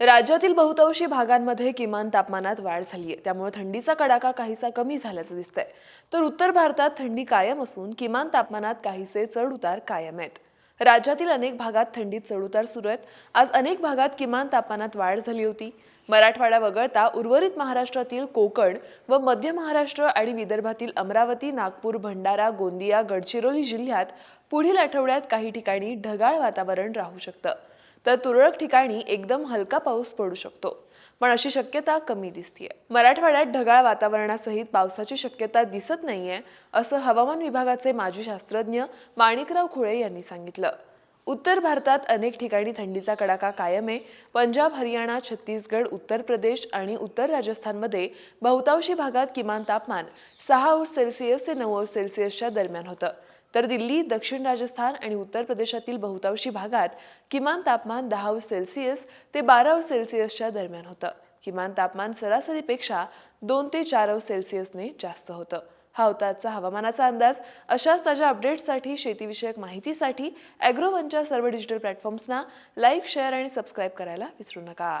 राज्यातील बहुतांशी भागांमध्ये किमान तापमानात वाढ झाली आहे त्यामुळे थंडीचा कडाका काहीसा कमी झाल्याचं दिसतंय. तर उत्तर भारतात थंडी कायम असून किमान तापमानात काहीसे चढउतार कायम आहेत. राज्यातील अनेक भागात थंडीत चढउतार सुरू आहेत. आज अनेक भागात किमान तापमानात वाढ झाली होती. मराठवाडा वगळता उर्वरित महाराष्ट्रातील कोकण व मध्य महाराष्ट्र आणि विदर्भातील अमरावती नागपूर भंडारा गोंदिया गडचिरोली जिल्ह्यात पुढील आठवड्यात काही ठिकाणी ढगाळ वातावरण राहू शकतं. तर तुरळक ठिकाणी एकदम हलका पाऊस पडू शकतो. पण अशी शक्यता कमी दिसतीये. मराठवाड्यात ढगाळ वातावरणासहित पावसाची शक्यता दिसत नाहीये असं हवामान विभागाचे माजी शास्त्रज्ञ माणिकराव खुळे यांनी सांगितलं. उत्तर भारतात अनेक ठिकाणी थंडीचा कडाका कायम आहे. पंजाब हरियाणा छत्तीसगड उत्तर प्रदेश आणि उत्तर राजस्थानमध्ये बहुतांशी भागात किमान तापमान सहा अंश सेल्सिअस ते नऊ अंश सेल्सिअसच्या दरम्यान होतं. तर दिल्ली दक्षिण राजस्थान आणि उत्तर प्रदेशातील बहुतांशी भागात किमान तापमान दहा अंश सेल्सिअस ते बारा अंश सेल्सिअसच्या दरम्यान होतं. किमान तापमान सरासरीपेक्षा दोन ते चार अंश सेल्सिअसने जास्त होतं. हा होता आजचा हवामानाचा अंदाज. अशाच ताज्या अपडेट्ससाठी शेतीविषयक माहितीसाठी ॲग्रोवनच्या सर्व डिजिटल प्लॅटफॉर्म्सना लाईक शेअर आणि सबस्क्राईब करायला विसरू नका.